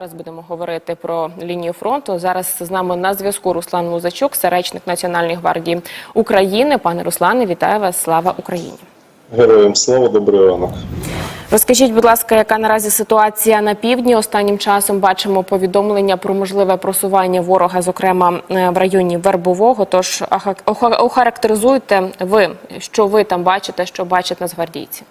Зараз будемо говорити про лінію фронту. Зараз з нами на зв'язку Руслан Музачук, це речник Національної гвардії України. Пане Руслане, вітаю вас! Слава Україні! Героям слава, добрий ранок. Розкажіть, будь ласка, яка наразі ситуація на півдні? Останнім часом бачимо повідомлення про можливе просування ворога, зокрема е, в районі Вербового. Тож охарактеризуйте ви, що ви там бачите, що бачать нацгвардійці.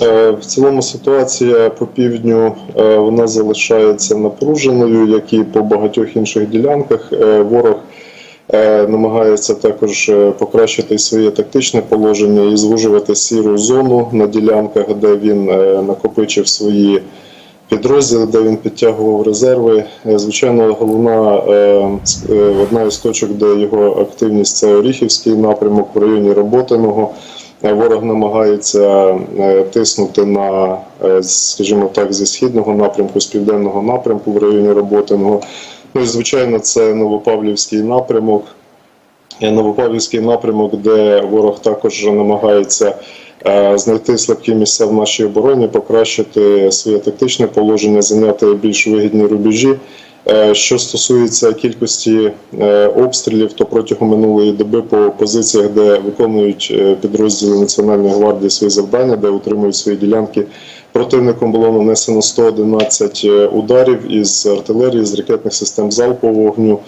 Е, В цілому ситуація по півдню е, вона залишається напруженою, як і по багатьох інших ділянках. Е, Ворог намагається також покращити своє тактичне положення і звужувати сіру зону на ділянках, де він накопичив свої підрозділи, де він підтягував резерви. Звичайно, головна одна із точок, де його активність це Оріхівський напрямок в районі Роботиного. Ворог намагається е, тиснути на, е, скажімо так, зі східного напрямку, з південного напрямку в районі Роботиного. Ну і звичайно, це Новопавлівський напрямок. Е, Новопавлівський напрямок, де ворог також намагається знайти слабкі місця в нашій обороні, покращити своє тактичне положення, зайняти більш вигідні рубежі. Е, Що стосується кількості е, обстрілів, то протягом минулої доби по позиціях, де виконують е, підрозділи Національної гвардії свої завдання, де утримують свої ділянки, противником було нанесено 111 е, ударів із артилерії, з ракетних систем залпового вогню.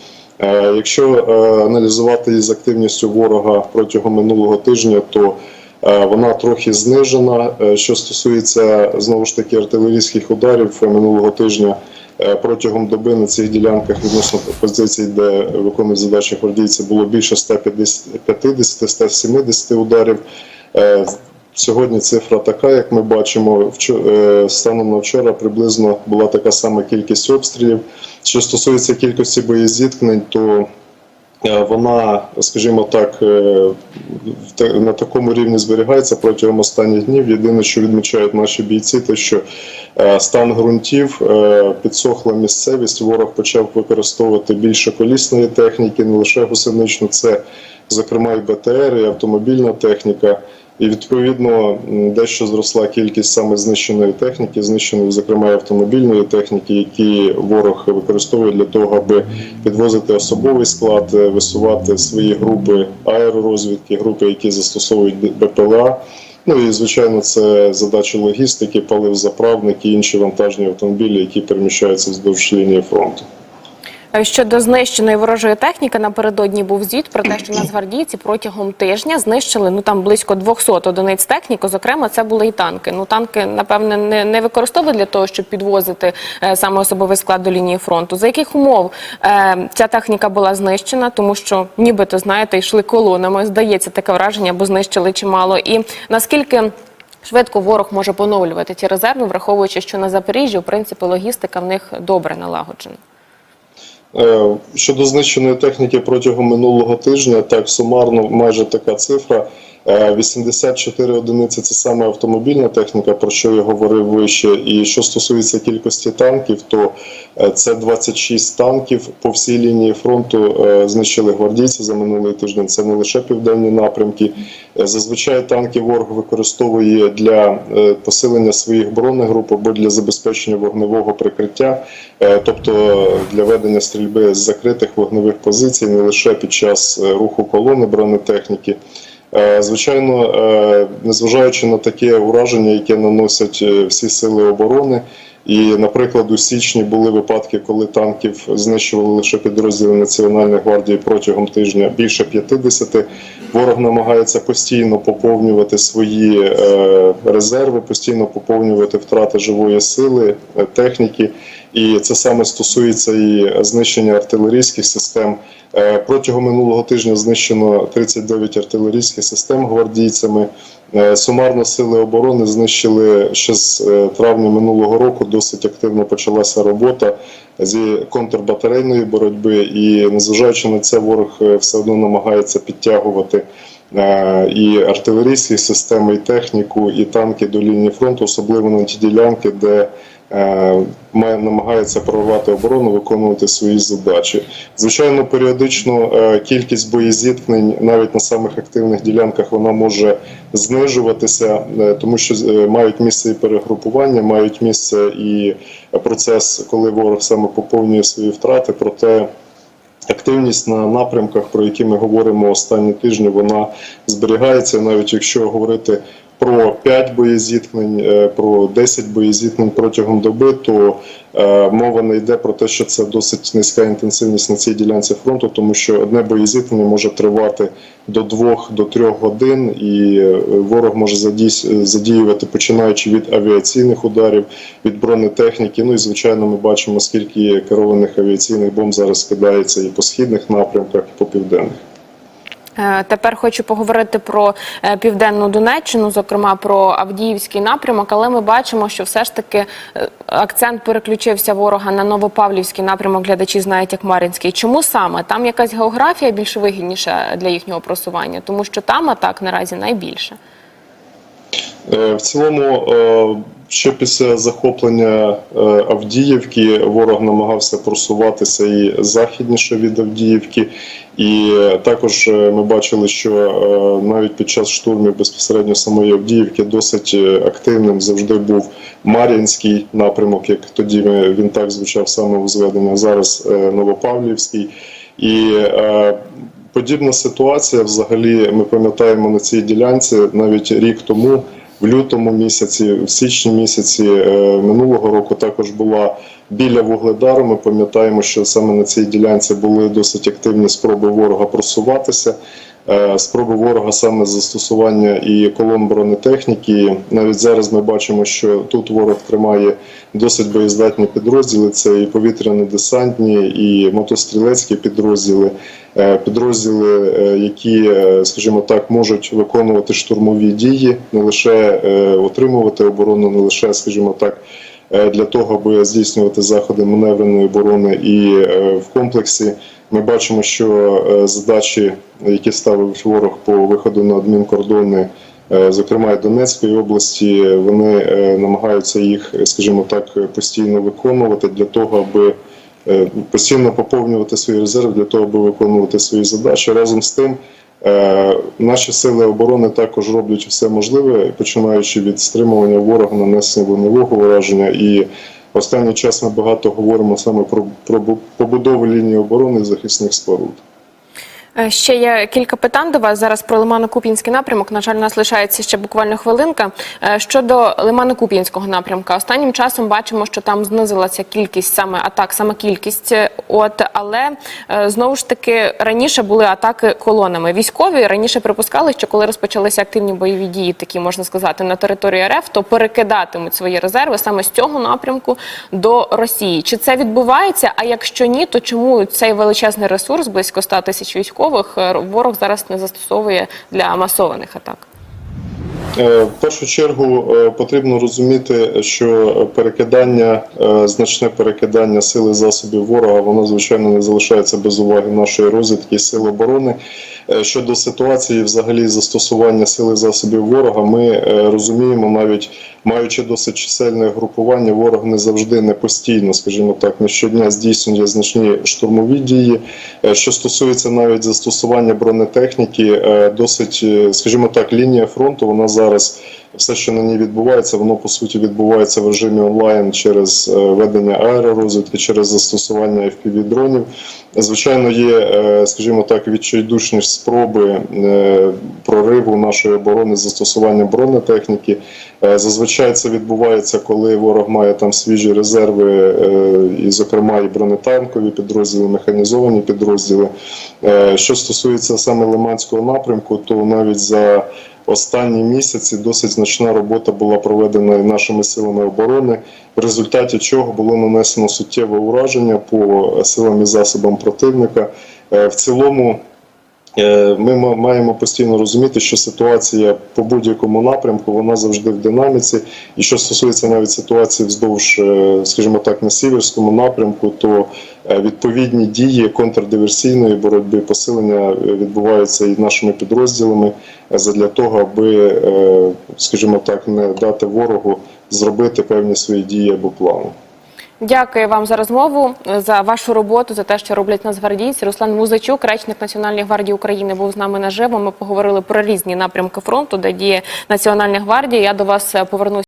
Якщо аналізувати із активністю ворога протягом минулого тижня, то вона трохи знижена. Що стосується знову ж таки артилерійських ударів минулого тижня. Е, Протягом доби на цих ділянках відносно позицій, де виконують задачі гвардійці, було більше 150-170 ударів. Е, Сьогодні цифра така, як ми бачимо, е, станом на вчора приблизно була така сама кількість обстрілів. Що стосується кількості боєзіткнень, то вона, скажімо так, е, на такому рівні зберігається протягом останніх днів. Єдине, що відмічають наші бійці, те, що е, стан ґрунтів, е, підсохла місцевість, ворог почав використовувати більше колісної техніки, не лише гусеничну, це зокрема і БТР, і автомобільна техніка. І відповідно дещо зросла кількість саме знищеної техніки, знищеної, зокрема, автомобільної техніки, які ворог використовує для того, аби підвозити особовий склад, е, висувати свої групи аеророзвідки, групи, які застосовують БПЛА. Ну і звичайно, це задачі логістики, палив заправники, інші вантажні автомобілі, які переміщаються вздовж лінії фронту. Е, Щодо знищеної ворожої техніки, напередодні був звіт про те, що нацгвардійці протягом тижня знищили ну там близько 200 одиниць техніки. Зокрема, це були і танки. Ну танки, напевне, не, не використовують для того, щоб підвозити е, саме особовий склад до лінії фронту. За яких умов е, ця техніка була знищена, тому що нібито знаєте, йшли колонами. Здається, таке враження, бо знищили чимало. І наскільки швидко ворог може поновлювати ті резерви, враховуючи, що на Запоріжжі, в принципі, логістика в них добре налагоджена. Е, Щодо знищеної техніки протягом минулого тижня, так сумарно майже така цифра. Е, 84 одиниці це саме автомобільна техніка, про що я говорив вище. І що стосується кількості танків, то е, це 26 танків по всій лінії фронту е, знищили гвардійці за минулий тиждень. Це не лише південні напрямки. Е, Зазвичай танки ворог використовує для е, посилення своїх бронегруп або для забезпечення вогневого прикриття, е, тобто для ведення стрільби з закритих вогневих позицій, не лише під час е, руху колони бронетехніки. Е, Звичайно, е, незважаючи на таке ураження, яке наносять е, всі сили оборони, і, наприклад, у січні були випадки, коли танків знищували лише підрозділи Національної гвардії протягом тижня більше 50. Ворог намагається постійно поповнювати свої резерви, постійно поповнювати втрати живої сили, техніки. І це саме стосується і знищення артилерійських систем. Е, Протягом минулого тижня знищено 39 артилерійських систем гвардійцями. Е, Сумарно сили оборони знищили ще з е, травня минулого року. Досить активно почалася робота зі контрбатарейної боротьби, і незважаючи на це, ворог все одно намагається підтягувати і артилерійські системи, і техніку, і танки до лінії фронту, особливо на ті ділянки, де має намагається прорвати оборону, виконувати свої задачі. Звичайно, періодично е, кількість боєзіткнень навіть на самих активних ділянках вона може знижуватися, е, тому що е, мають місце і перегрупування, мають місце і процес, коли ворог саме поповнює свої втрати. Проте активність на напрямках, про які ми говоримо останні тижні, вона зберігається, навіть якщо говорити. Про 5 боєзіткнень, е, про 10 боєзіткнень протягом доби, то е, мова не йде про те, що це досить низька інтенсивність на цій ділянці фронту, тому що одне боєзіткнення може тривати до 2 до 3 годин, і е, ворог може задіювати починаючи від авіаційних ударів, від бронетехніки. Ну і звичайно, ми бачимо, скільки керованих авіаційних бомб зараз кидається і по східних напрямках, і по південних. Е, Тепер хочу поговорити про е, південну Донеччину, зокрема про Авдіївський напрямок. Але ми бачимо, що все ж таки е, акцент переключився ворога на Новопавлівський напрямок. Глядачі знають як Мар'їнський. Чому саме там якась географія більш вигідніша для їхнього просування? Тому що там атак наразі найбільше. В цілому, ще після захоплення е, Авдіївки ворог намагався просуватися і західніше від Авдіївки. І е, також е, ми бачили, що навіть під час штурмів безпосередньо самої Авдіївки досить активним завжди був Мар'їнський напрямок, як тоді він так звучав саме у зведеннях, зараз Новопавлівський. І подібна ситуація взагалі ми пам'ятаємо на цій ділянці навіть рік тому. В лютому місяці, в січні місяці е, минулого року також була біля Вугледару. Ми пам'ятаємо, що саме на цій ділянці були досить активні спроби ворога просуватися. Е, Спроби ворога саме застосування і колон бронетехніки. Навіть зараз ми бачимо, що тут ворог тримає досить боєздатні підрозділи. Це і повітряно-десантні, і мотострілецькі підрозділи, Е, підрозділи, е, які, скажімо так, можуть виконувати штурмові дії, не лише отримувати оборону, не лише, скажімо так. Е, Для того аби здійснювати заходи маневреної оборони, і е, в комплексі ми бачимо, що е, задачі, які ставив ворог по виходу на адмінкордони, зокрема і Донецької області, вони намагаються їх, скажімо так, постійно виконувати для того, аби постійно поповнювати свої резерви для того, аби виконувати свої задачі. Разом з тим, наші сили оборони також роблять все можливе, починаючи від стримування ворога, нанесення вогневого враження. І останній час ми багато говоримо саме про, про побудову лінії оборони захисних споруд. Е, Ще є кілька питань до вас зараз про Лимано-Куп'янський напрямок. На жаль, у нас лишається ще буквально хвилинка. Е, Щодо Лимано-Куп'янського напрямка, останнім часом бачимо, що там знизилася кількість саме атак, саме кількість. е, От але знову ж таки раніше були атаки колонами. Військові раніше припускали, що коли розпочалися активні бойові дії, такі можна сказати, на території РФ, то перекидатимуть свої резерви саме з цього напрямку до Росії. Чи це відбувається? А якщо ні, то чому цей величезний ресурс близько 100 тисяч військових е, ворог зараз не застосовує для масованих атак? Е, В першу чергу е, потрібно розуміти, що перекидання, значне перекидання сили засобів ворога, воно звичайно не залишається без уваги нашої розвідки і сил оборони. Е, Щодо ситуації, взагалі застосування сили засобів ворога, ми е, розуміємо, навіть маючи досить чисельне групування, ворог не завжди не постійно, скажімо так, не щодня здійснює значні штурмові дії. Е, Що стосується навіть застосування бронетехніки, досить, скажімо так, лінія фронту, вона зараз. Все, що на ній відбувається, воно по суті відбувається в режимі онлайн через е, ведення аеророзвідки, через застосування FPV-дронів. Звичайно, є, е, скажімо так, відчайдушні спроби е, прориву нашої оборони застосування бронетехніки. Е, Зазвичай це відбувається, коли ворог має там свіжі резерви, і, зокрема, і бронетанкові підрозділи, механізовані підрозділи. Що стосується саме Лиманського напрямку, то навіть за останні місяці досить значна робота була проведена нашими силами оборони, в результаті чого було нанесено суттєве ураження по силам і засобам противника. Е, В цілому Е, Ми маємо постійно розуміти, що ситуація по будь-якому напрямку вона завжди в динаміці. І що стосується навіть ситуації вздовж, е, скажімо так, на сіверському напрямку, то е, відповідні дії контрдиверсійної боротьби, посилення е, відбуваються і нашими підрозділами е, задля того, аби, е, скажімо так, не дати ворогу зробити певні свої дії або плани. Дякую вам за розмову, за вашу роботу, за те, що роблять нацгвардійці. Руслан Музичук, речник Національної гвардії України, був з нами наживо. Ми поговорили про різні напрямки фронту, де діє Національна гвардія. Я до вас е, повернусь.